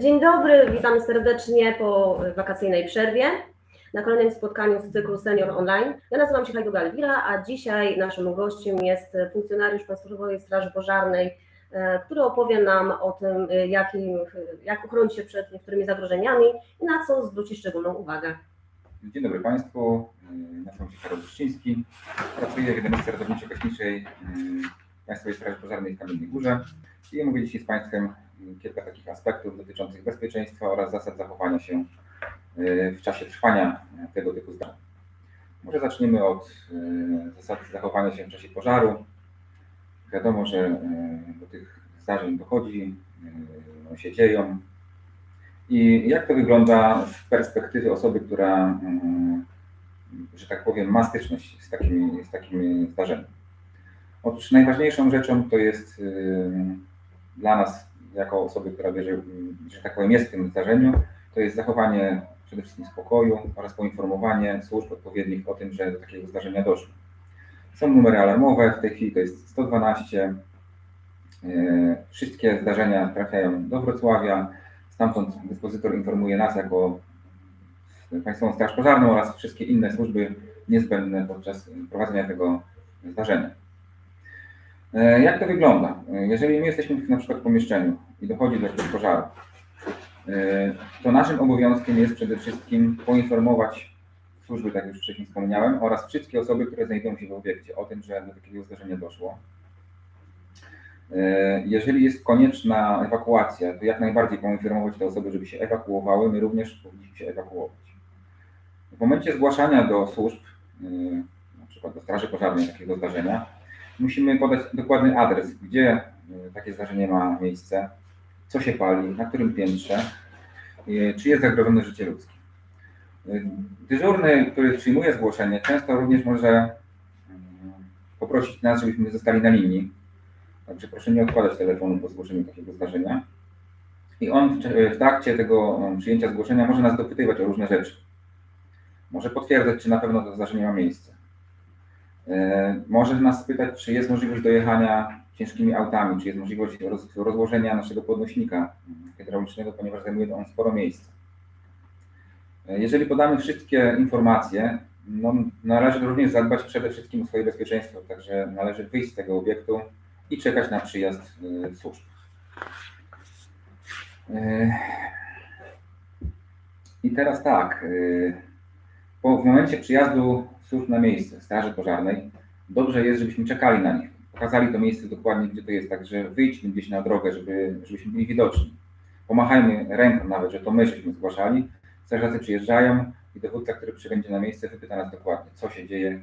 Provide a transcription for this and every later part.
Dzień dobry, witamy serdecznie po wakacyjnej przerwie na kolejnym spotkaniu z cyklu Senior Online. Ja nazywam się Hajduga Elwira, a dzisiaj naszym gościem jest funkcjonariusz Państwowej Straży Pożarnej, e, który opowie nam o tym, e, jakim, jak uchronić się przed niektórymi zagrożeniami i na co zwrócić szczególną uwagę. Dzień dobry Państwu, Yy, nazywam się Karol Buszczyński, pracuję w jednostkach ratowniczo-gaśniczej Państwowej Straży Pożarnej w Kamiennej Górze i omówię dzisiaj z Państwem kilka takich aspektów dotyczących bezpieczeństwa oraz zasad zachowania się yy, w czasie trwania tego typu zdarzeń. Może zaczniemy od yy, zasad zachowania się w czasie pożaru. Wiadomo, że do tych zdarzeń dochodzi, one się dzieją, i jak to wygląda z perspektywy osoby, która, że tak powiem, ma styczność z takimi, z takimi zdarzeniami? Otóż najważniejszą rzeczą to jest y, dla nas, jako osoby, która bierze, y, że tak powiem, jest w tym zdarzeniu, to jest zachowanie przede wszystkim spokoju oraz poinformowanie służb odpowiednich o tym, że do takiego zdarzenia doszło. Są numery alarmowe, w tej chwili to jest 112. Y, Wszystkie zdarzenia trafiają do Wrocławia. Stamtąd dyspozytor informuje nas jako Państwową Straż Pożarną oraz wszystkie inne służby niezbędne podczas prowadzenia tego zdarzenia. E, Jak to wygląda? E, Jeżeli my jesteśmy na przykład w pomieszczeniu i dochodzi do jakiegoś pożaru, e, to naszym obowiązkiem jest przede wszystkim poinformować służby, tak już wcześniej wspomniałem, oraz wszystkie osoby, które znajdują się w obiekcie o tym, że do takiego zdarzenia doszło. Jeżeli jest konieczna ewakuacja, to jak najbardziej poinformować te osoby, żeby się ewakuowały. My również powinniśmy się ewakuować. W momencie zgłaszania do służb, na przykład do Straży Pożarnej takiego zdarzenia, musimy podać dokładny adres, gdzie e, takie zdarzenie ma miejsce, co się pali, na którym piętrze, e, czy jest zagrożone życie ludzkie. E, Dyżurny, który przyjmuje zgłoszenie, często również może poprosić nas, żebyśmy zostali na linii. Także proszę nie odkładać telefonu po zgłoszeniu takiego zdarzenia. I on w, trakcie tego przyjęcia zgłoszenia może nas dopytywać o różne rzeczy. Może potwierdzać, czy na pewno to zdarzenie ma miejsce. E, Może nas pytać, czy jest możliwość dojechania ciężkimi autami, czy jest możliwość roz, rozłożenia naszego podnośnika hydraulicznego, ponieważ zajmuje on sporo miejsca. E, Jeżeli podamy wszystkie informacje, no, należy również zadbać przede wszystkim o swoje bezpieczeństwo, także należy wyjść z tego obiektu i czekać na przyjazd y, służb. I teraz tak, po, w momencie przyjazdu służb na miejsce, Straży Pożarnej, dobrze jest, żebyśmy czekali na nich. Pokazali to miejsce dokładnie, gdzie to jest, także wyjdźmy gdzieś na drogę, żeby, żebyśmy byli widoczni. Pomachajmy ręką nawet, że to my żeśmy zgłaszali. Strażacy przyjeżdżają i dowódca, który przybędzie na miejsce, wypyta nas dokładnie, co się dzieje,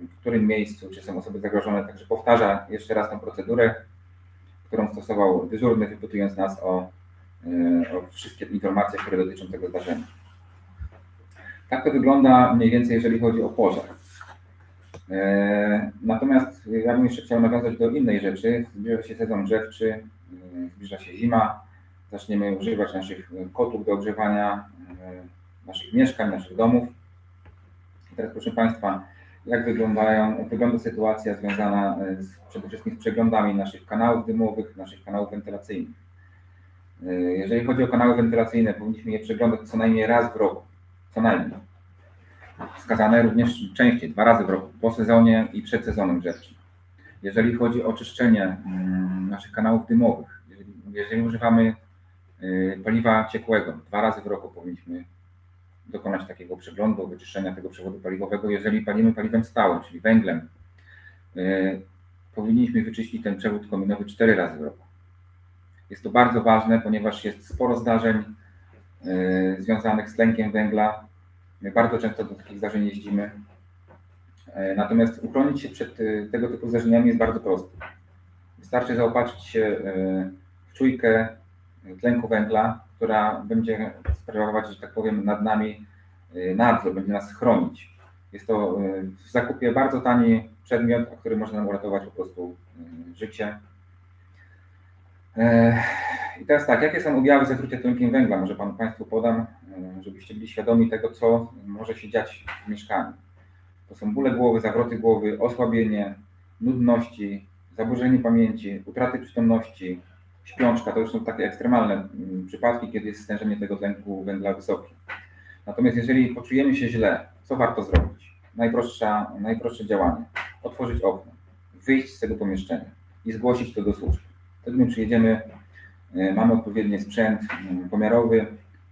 w którym miejscu, czy są osoby zagrożone. Także powtarza jeszcze raz tą procedurę, którą stosował dyżurny, wypytując nas o, e, o wszystkie informacje, które dotyczą tego zdarzenia. Tak to wygląda mniej więcej, jeżeli chodzi o pożar. E, Natomiast ja bym jeszcze chciał nawiązać do innej rzeczy. Zbliża się sezon grzewczy, e, zbliża się zima. Zaczniemy używać naszych kotów do ogrzewania e, naszych mieszkań, naszych domów. I teraz proszę Państwa, jak wyglądają, wygląda sytuacja związana z, przede wszystkim z przeglądami naszych kanałów dymowych, naszych kanałów wentylacyjnych. Jeżeli chodzi o kanały wentylacyjne, powinniśmy je przeglądać co najmniej raz w roku. Co najmniej. Wskazane również częściej, dwa razy w roku, po sezonie i przed sezonem grzewczym. Jeżeli chodzi o czyszczenie mm, naszych kanałów dymowych, jeżeli, jeżeli używamy y, paliwa ciekłego, dwa razy w roku powinniśmy dokonać takiego przeglądu, wyczyszczenia tego przewodu paliwowego. Jeżeli palimy paliwem stałym, czyli węglem, y, powinniśmy wyczyścić ten przewód kominowy cztery razy w roku. Jest to bardzo ważne, ponieważ jest sporo zdarzeń y, związanych z tlenkiem węgla. My bardzo często do takich zdarzeń jeździmy. Y, Natomiast uchronić się przed y, tego typu zdarzeniami jest bardzo prosto. Wystarczy zaopatrzyć się y, w czujkę tlenku węgla, która będzie sprawować, że tak powiem, nad nami nadzór, będzie nas chronić. Jest to w zakupie bardzo tani przedmiot, który może nam uratować po prostu życie. E, I teraz tak, jakie są objawy zatrucia tlenkiem węgla? Może Panu Państwu podam, żebyście byli świadomi tego, co może się dziać w mieszkaniu. To są bóle głowy, zawroty głowy, osłabienie, nudności, zaburzenie pamięci, utraty przytomności, śpiączka, to już są takie ekstremalne mm, przypadki, kiedy jest stężenie tego tlenku węgla wysokie. Natomiast jeżeli poczujemy się źle, co warto zrobić? Najprostsza, najprostsze działanie. Otworzyć okno, wyjść z tego pomieszczenia i zgłosić to do służb. Wtedy my przyjedziemy, e, mamy odpowiedni sprzęt mm, pomiarowy,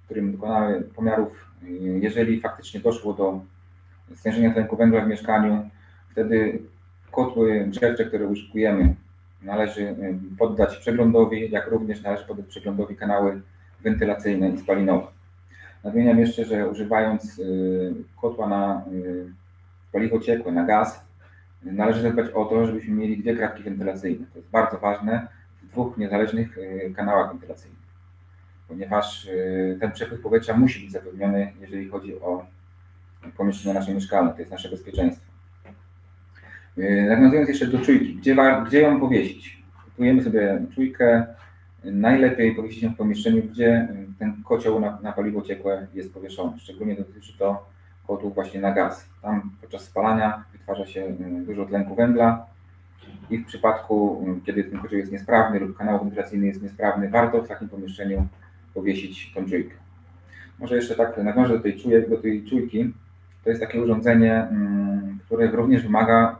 którym dokonamy pomiarów. E, Jeżeli faktycznie doszło do stężenia tlenku węgla w mieszkaniu, wtedy kotły grzewcze, które użytkujemy, należy y, poddać przeglądowi, jak również należy poddać przeglądowi kanały wentylacyjne i spalinowe. Nadmieniam jeszcze, że używając y, kotła na y, paliwo ciekłe, na gaz, y, należy zadbać o to, żebyśmy mieli dwie kratki wentylacyjne. To jest bardzo ważne w dwóch niezależnych y, kanałach wentylacyjnych, ponieważ y, ten przepływ powietrza musi być zapewniony, jeżeli chodzi o pomieszczenia nasze mieszkalne, to jest nasze bezpieczeństwo. Yy, Nawiązując jeszcze do czujki, gdzie, gdzie ją powiesić? Kupujemy sobie czujkę, najlepiej powiesić ją w pomieszczeniu, gdzie yy, ten kocioł na, na paliwo ciekłe jest powieszony. Szczególnie dotyczy to kotłów właśnie na gaz. Tam podczas spalania wytwarza się dużo tlenku węgla i w przypadku, kiedy ten kocioł jest niesprawny lub kanał wentylacyjny jest niesprawny, warto w takim pomieszczeniu powiesić tą czujkę. Może jeszcze tak nawiążę do tej, czujek, do tej czujki. To jest takie urządzenie, mm, które również wymaga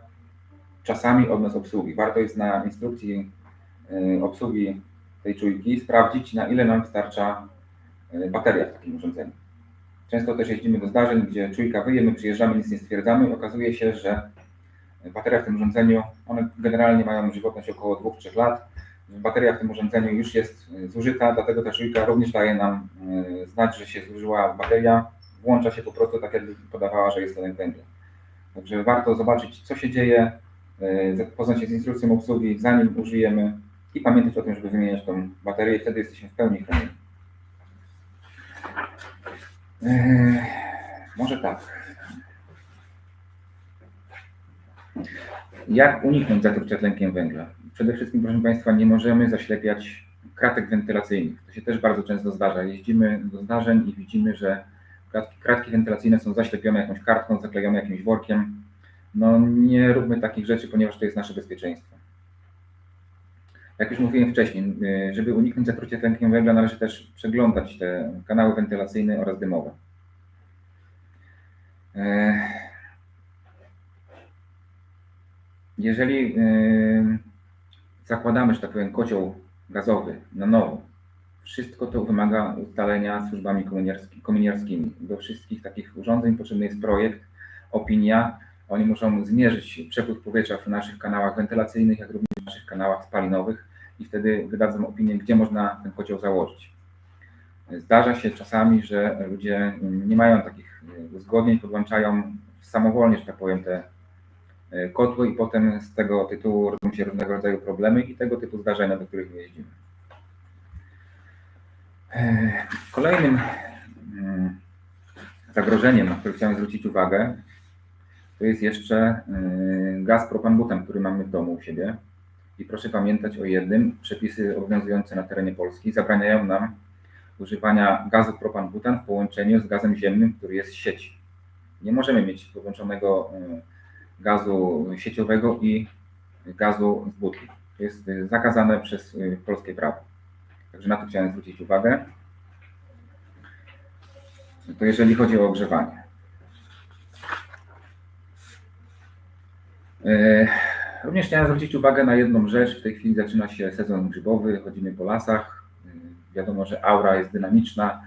czasami od nas obsługi. Warto jest na instrukcji y, obsługi tej czujki sprawdzić, na ile nam wystarcza y, bateria w takim urządzeniu. Często też jeździmy do zdarzeń, gdzie czujka wyje, my przyjeżdżamy, nic nie stwierdzamy i okazuje się, że bateria w tym urządzeniu, one generalnie mają żywotność około 2-3 lat. Bateria w tym urządzeniu już jest y, zużyta, dlatego ta czujka również daje nam y, znać, że się zużyła bateria. Włącza się po prostu tak, jakby podawała, że jest tlenek węgla. Także warto zobaczyć, co się dzieje, y, zapoznać się z instrukcją obsługi, zanim użyjemy i pamiętać o tym, żeby wymieniać tą baterię wtedy jesteśmy w pełni chronieni. Może tak. Jak uniknąć zatrucia tlenkiem węgla? Przede wszystkim, proszę Państwa, nie możemy zaślepiać kratek wentylacyjnych. To się też bardzo często zdarza. Jeździmy do zdarzeń i widzimy, że kratki, kratki wentylacyjne są zaślepione jakąś kartką, zaklejone jakimś workiem. No nie róbmy takich rzeczy, ponieważ to jest nasze bezpieczeństwo. Jak już mówiłem wcześniej, żeby uniknąć zatrucia tlenkiem węgla, należy też przeglądać te kanały wentylacyjne oraz dymowe. E, Jeżeli y, zakładamy, że tak powiem, kocioł gazowy na nowo, wszystko to wymaga ustalenia służbami kominiarski- kominiarskimi. Do wszystkich takich urządzeń potrzebny jest projekt, opinia. Oni muszą zmierzyć przepływ powietrza w naszych kanałach wentylacyjnych, jak również w naszych kanałach spalinowych i wtedy wydadzą opinię, gdzie można ten kocioł założyć. Zdarza się czasami, że ludzie nie mają takich uzgodnień, podłączają samowolnie, że tak powiem, te kotły i potem z tego tytułu rodzą się różnego rodzaju problemy i tego typu zdarzenia, do których my jeździmy. E, Kolejnym mm, zagrożeniem, na które chciałem zwrócić uwagę, to jest jeszcze gaz propan-butan, który mamy w domu u siebie. I proszę pamiętać o jednym, przepisy obowiązujące na terenie Polski zabraniają nam używania gazu propan-butan w połączeniu z gazem ziemnym, który jest z sieci. Nie możemy mieć podłączonego y, gazu sieciowego i gazu z butli. To jest y, zakazane przez y, polskie prawo. Także na to chciałem zwrócić uwagę. To jeżeli chodzi o ogrzewanie. E, Również chciałem zwrócić uwagę na jedną rzecz. W tej chwili zaczyna się sezon grzybowy, chodzimy po lasach. Wiadomo, że aura jest dynamiczna.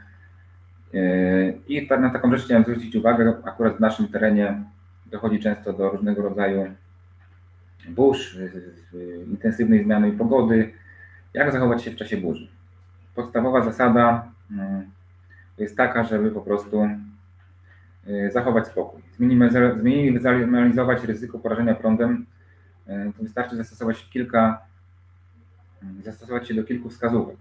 I ta- na taką rzecz chciałem zwrócić uwagę. Akurat w naszym terenie dochodzi często do różnego rodzaju burz, intensywnej zmiany pogody. Jak zachować się w czasie burzy? Podstawowa zasada mm, jest taka, żeby po prostu y, zachować spokój. Zminimalizować, ryzyko porażenia prądem. y, To wystarczy zastosować kilka, y, zastosować się do kilku wskazówek.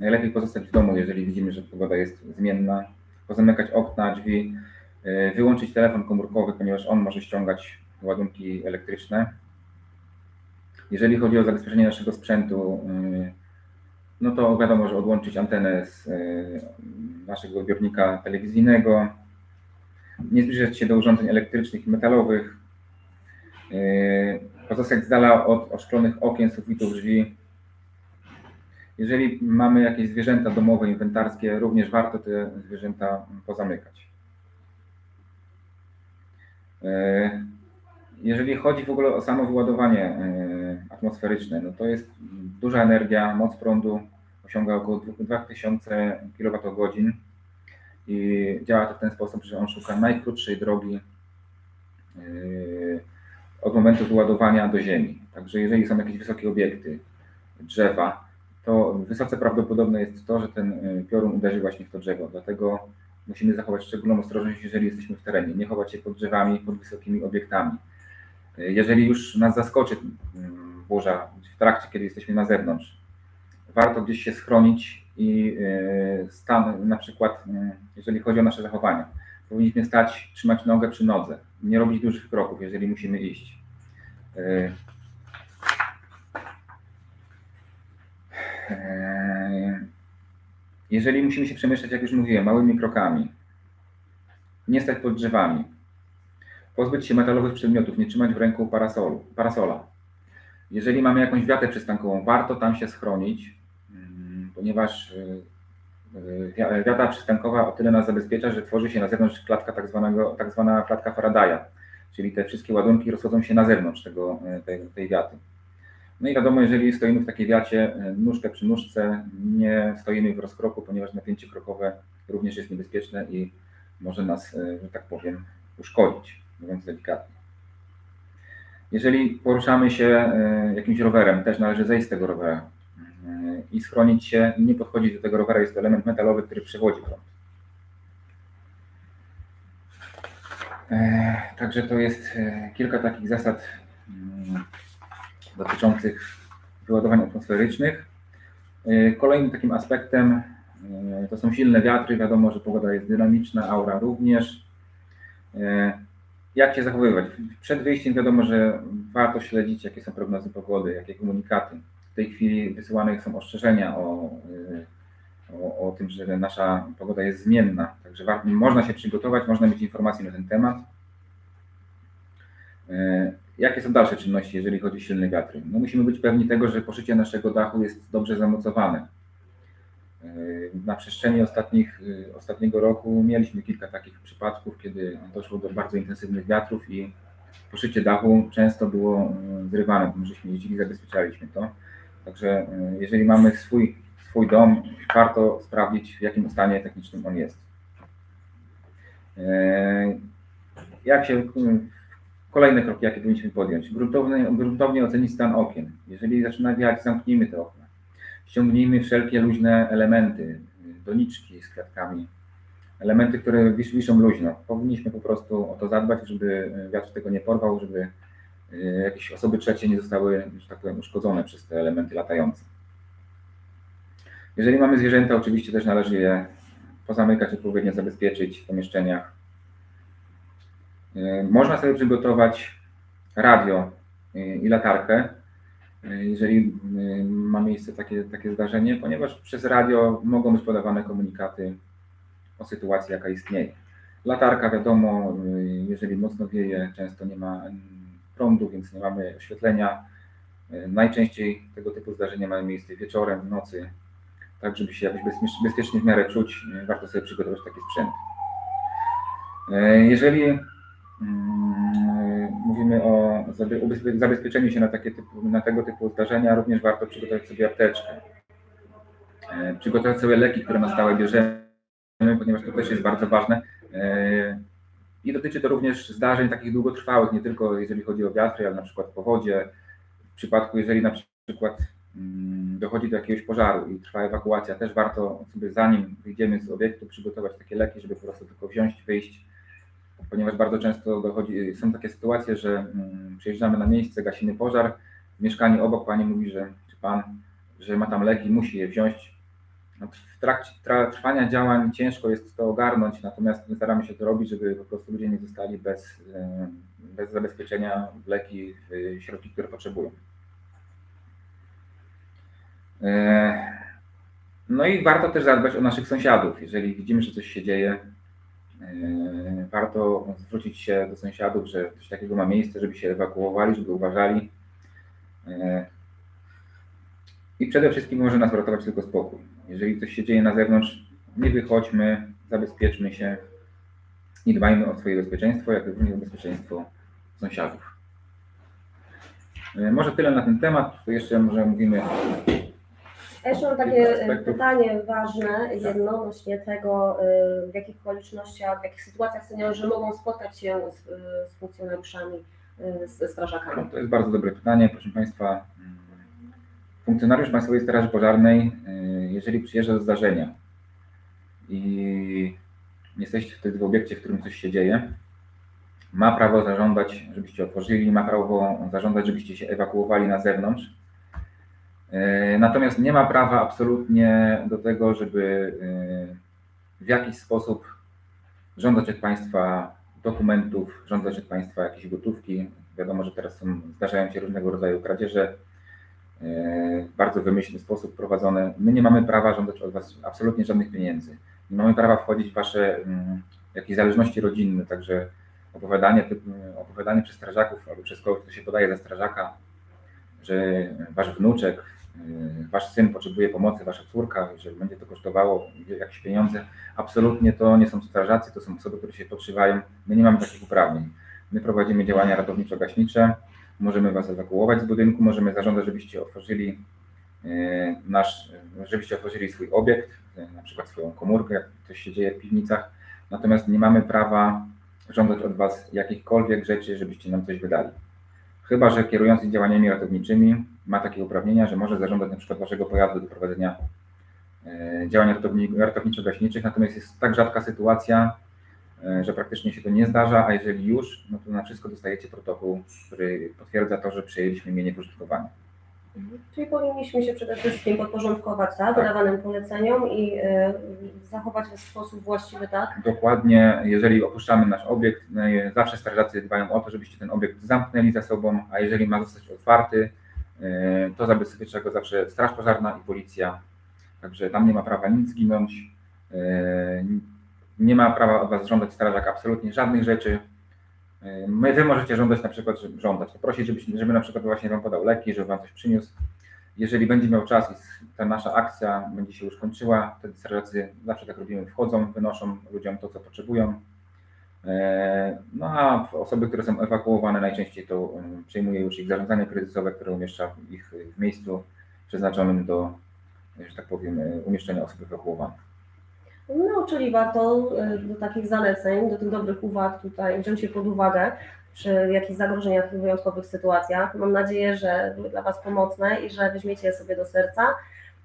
Najlepiej pozostać w domu, jeżeli widzimy, że pogoda jest zmienna. Pozamykać okna, drzwi, wyłączyć telefon komórkowy, ponieważ on może ściągać ładunki elektryczne. Jeżeli chodzi o zabezpieczenie naszego sprzętu, y, no to wiadomo, że odłączyć antenę z y, naszego odbiornika telewizyjnego, nie zbliżać się do urządzeń elektrycznych i metalowych, y, pozostać z dala od oszklonych okien, sufitów, drzwi, Jeżeli mamy jakieś zwierzęta domowe, inwentarskie, również warto te zwierzęta pozamykać. E, Jeżeli chodzi w ogóle o samo wyładowanie e, atmosferyczne, no to jest duża energia, moc prądu osiąga około 2000 kWh i działa to w ten sposób, że on szuka najkrótszej drogi e, od momentu wyładowania do ziemi. Także jeżeli są jakieś wysokie obiekty, drzewa, to wysoce prawdopodobne jest to, że ten piorun uderzy właśnie w to drzewo. Dlatego musimy zachować szczególną ostrożność, jeżeli jesteśmy w terenie. Nie chować się pod drzewami, pod wysokimi obiektami. Jeżeli już nas zaskoczy mm, burza w trakcie, kiedy jesteśmy na zewnątrz, warto gdzieś się schronić i y, stan, na przykład, y, jeżeli chodzi o nasze zachowania, powinniśmy stać, trzymać nogę przy nodze, nie robić dużych kroków, jeżeli musimy iść. Eee, Jeżeli musimy się przemieszczać, jak już mówiłem, małymi krokami, nie stać pod drzewami, pozbyć się metalowych przedmiotów, nie trzymać w ręku parasolu, parasola. Jeżeli mamy jakąś wiatę przystankową, warto tam się schronić, mm, ponieważ y, y, wi- wiata przystankowa o tyle nas zabezpiecza, że tworzy się na zewnątrz klatka tak, zwanego, tak zwana klatka Faradaya, czyli te wszystkie ładunki rozchodzą się na zewnątrz tego, y, tej, tej wiaty. No i wiadomo, jeżeli stoimy w takiej wiacie, e, nóżkę przy nóżce, nie stoimy w rozkroku, ponieważ napięcie krokowe również jest niebezpieczne i może nas, e, że tak powiem, uszkodzić, mówiąc delikatnie. Jeżeli poruszamy się e, jakimś rowerem, też należy zejść z tego rowera i schronić się, nie podchodzić do tego rowera, jest to element metalowy, który przewodzi prąd. Także to jest kilka takich zasad mm, dotyczących wyładowań atmosferycznych. E, Kolejnym takim aspektem e, to są silne wiatry. Wiadomo, że pogoda jest dynamiczna, aura również. E, Jak się zachowywać? Przed wyjściem wiadomo, że warto śledzić, jakie są prognozy pogody, jakie komunikaty. W tej chwili wysyłane są ostrzeżenia o, o, o tym, że nasza pogoda jest zmienna. Także można się przygotować, można mieć informacje na ten temat. Jakie są dalsze czynności, jeżeli chodzi o silne wiatry? No musimy być pewni tego, że poszycie naszego dachu jest dobrze zamocowane. E, Na przestrzeni ostatnich, e, ostatniego roku mieliśmy kilka takich przypadków, kiedy doszło do bardzo intensywnych wiatrów i poszycie dachu często było e, zrywane. My żeśmy jeździli, zabezpieczaliśmy to. Także jeżeli mamy swój, swój dom, warto sprawdzić, w jakim stanie technicznym on jest. Jak się Kolejne kroki, jakie powinniśmy podjąć. Gruntownie, gruntownie ocenić stan okien. Jeżeli zaczyna wiać, zamknijmy te okna. Ściągnijmy wszelkie luźne elementy, doniczki z kwiatkami, elementy, które wis, wiszą luźno. Powinniśmy po prostu o to zadbać, żeby wiatr tego nie porwał, żeby y, jakieś osoby trzecie nie zostały, że tak powiem, uszkodzone przez te elementy latające. Jeżeli mamy zwierzęta, oczywiście też należy je pozamykać, odpowiednio zabezpieczyć w pomieszczeniach. Y, Można sobie przygotować radio y, i latarkę, y, jeżeli ma miejsce takie, takie zdarzenie, ponieważ przez radio mogą być podawane komunikaty o sytuacji, jaka istnieje. Latarka, wiadomo, jeżeli mocno wieje, często nie ma mm, prądu, więc nie mamy oświetlenia. Najczęściej tego typu zdarzenia mają miejsce wieczorem, w nocy. Tak, żeby się jakoś bezpiecznie- w miarę czuć, warto sobie przygotować taki sprzęt. Jeżeli Mówimy o zabezpieczeniu się na, takie typu, na tego typu zdarzenia. Również warto przygotować sobie apteczkę. E, Przygotować sobie leki, które na stałe bierzemy, ponieważ to też jest bardzo ważne. E, I dotyczy to również zdarzeń takich długotrwałych, nie tylko jeżeli chodzi o wiatry, ale na przykład powodzie. W przypadku, jeżeli na przykład mm, dochodzi do jakiegoś pożaru i trwa ewakuacja, też warto sobie zanim wyjdziemy z obiektu przygotować takie leki, żeby po prostu tylko wziąć, wyjść, ponieważ bardzo często dochodzi, są takie sytuacje, że mm, przyjeżdżamy na miejsce, gasimy pożar, w mieszkaniu obok pani mówi, że czy pan, że ma tam leki, musi je wziąć. No, w trakcie tra, trwania działań ciężko jest to ogarnąć, natomiast my staramy się to robić, żeby po prostu ludzie nie zostali bez, e, bez zabezpieczenia w leki, w środki, które potrzebują. E, No i warto też zadbać o naszych sąsiadów. Jeżeli widzimy, że coś się dzieje, e, warto zwrócić się do sąsiadów, że coś takiego ma miejsce, żeby się ewakuowali, żeby uważali. E, I przede wszystkim może nas uratować tylko spokój. Jeżeli coś się dzieje na zewnątrz, nie wychodźmy, zabezpieczmy się i dbajmy o swoje bezpieczeństwo, jak również o bezpieczeństwo sąsiadów. E, Może tyle na ten temat, to jeszcze może mówimy Jeszcze mam takie e, pytanie ważne, jedno odnośnie tego, e, w jakich okolicznościach, w jakich sytuacjach seniorzy mogą spotkać się z, e, z funkcjonariuszami, e, ze strażakami. No, to jest bardzo dobre pytanie, proszę Państwa. Funkcjonariusz Państwowej Straży Pożarnej, y, jeżeli przyjeżdża do zdarzenia i jesteście wtedy w obiekcie, w którym coś się dzieje, ma prawo zażądać, żebyście otworzyli, ma prawo zażądać, żebyście się ewakuowali na zewnątrz. Y, Natomiast nie ma prawa absolutnie do tego, żeby y, w jakiś sposób żądać od państwa dokumentów, żądać od państwa jakiejś gotówki. Wiadomo, że teraz są, zdarzają się różnego rodzaju kradzieże e, w bardzo wymyślny sposób prowadzone. My nie mamy prawa żądać od was absolutnie żadnych pieniędzy. Nie mamy prawa wchodzić w wasze mm, jakieś zależności rodzinne, także opowiadanie, opowiadanie przez strażaków albo przez kogoś, kto się podaje za strażaka, że wasz wnuczek, wasz syn potrzebuje pomocy, wasza córka, że będzie to kosztowało jakieś pieniądze. Absolutnie to nie są strażacy, to są osoby, które się podszywają. My nie mamy takich uprawnień. My prowadzimy działania ratowniczo-gaśnicze, możemy was ewakuować z budynku, możemy zażądać, żebyście otworzyli y, nasz, żebyście otworzyli swój obiekt, y, na przykład swoją komórkę, jak coś się dzieje w piwnicach. Natomiast nie mamy prawa żądać od was jakichkolwiek rzeczy, żebyście nam coś wydali. Chyba, że kierujący działaniami ratowniczymi ma takie uprawnienia, że może zażądać przykład waszego pojazdu do prowadzenia e, działań ratowni- ratowniczo-gaśniczych, natomiast jest tak rzadka sytuacja, e, że praktycznie się to nie zdarza, a jeżeli już, no to na wszystko dostajecie protokół, który potwierdza to, że przejęliśmy mienie w użytkowanie. Czyli powinniśmy się przede wszystkim podporządkować tak, Tak. wydawanym poleceniom i e, zachować w sposób właściwy, tak? Dokładnie, jeżeli opuszczamy nasz obiekt, i zawsze strażacy dbają o to, żebyście ten obiekt zamknęli za sobą, a jeżeli ma zostać otwarty, e, to zabezpiecza go zawsze Straż Pożarna i Policja. Także tam nie ma prawa nic zginąć. e, Nie ma prawa od Was żądać strażak absolutnie żadnych rzeczy. E, My, wy możecie żądać na przykład, żeby żądać, prosić, żeby, żeby na przykład właśnie Wam podał leki, żeby Wam coś przyniósł. Jeżeli będzie miał czas i ta nasza akcja będzie się już kończyła, wtedy strażacy zawsze tak robimy, wchodzą, wynoszą ludziom to, co potrzebują. E, No a osoby, które są ewakuowane, najczęściej to um, przyjmuje już ich zarządzanie kryzysowe, które umieszcza ich w miejscu przeznaczonym do, że tak powiem, e, umieszczenia osób ewakuowanych. No, czyli warto e, do takich zaleceń, do tych dobrych uwag tutaj wziąć je pod uwagę przy jakichś zagrożeniach wyjątkowych sytuacjach. Mam nadzieję, że były dla Was pomocne i że weźmiecie je sobie do serca.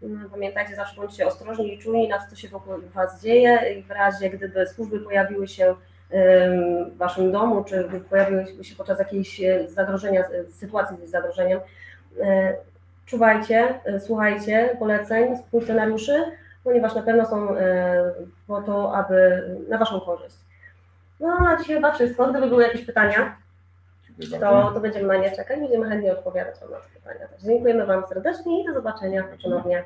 Mm, Pamiętajcie, zawsze bądźcie ostrożni i czujni na to, co się wokół Was dzieje i w razie, gdyby służby pojawiły się w Waszym domu, czy pojawiły się podczas jakiejś e, zagrożenia, e, sytuacji z zagrożeniem, czuwajcie, słuchajcie poleceń funkcjonariuszy, ponieważ na pewno są e, po to, aby na Waszą korzyść. No, na dzisiaj chyba wszystko. Gdyby były jakieś pytania, to, to będziemy na nie czekać. Będziemy chętnie odpowiadać Wam na te pytania. Także dziękujemy Wam serdecznie i do zobaczenia ponownie.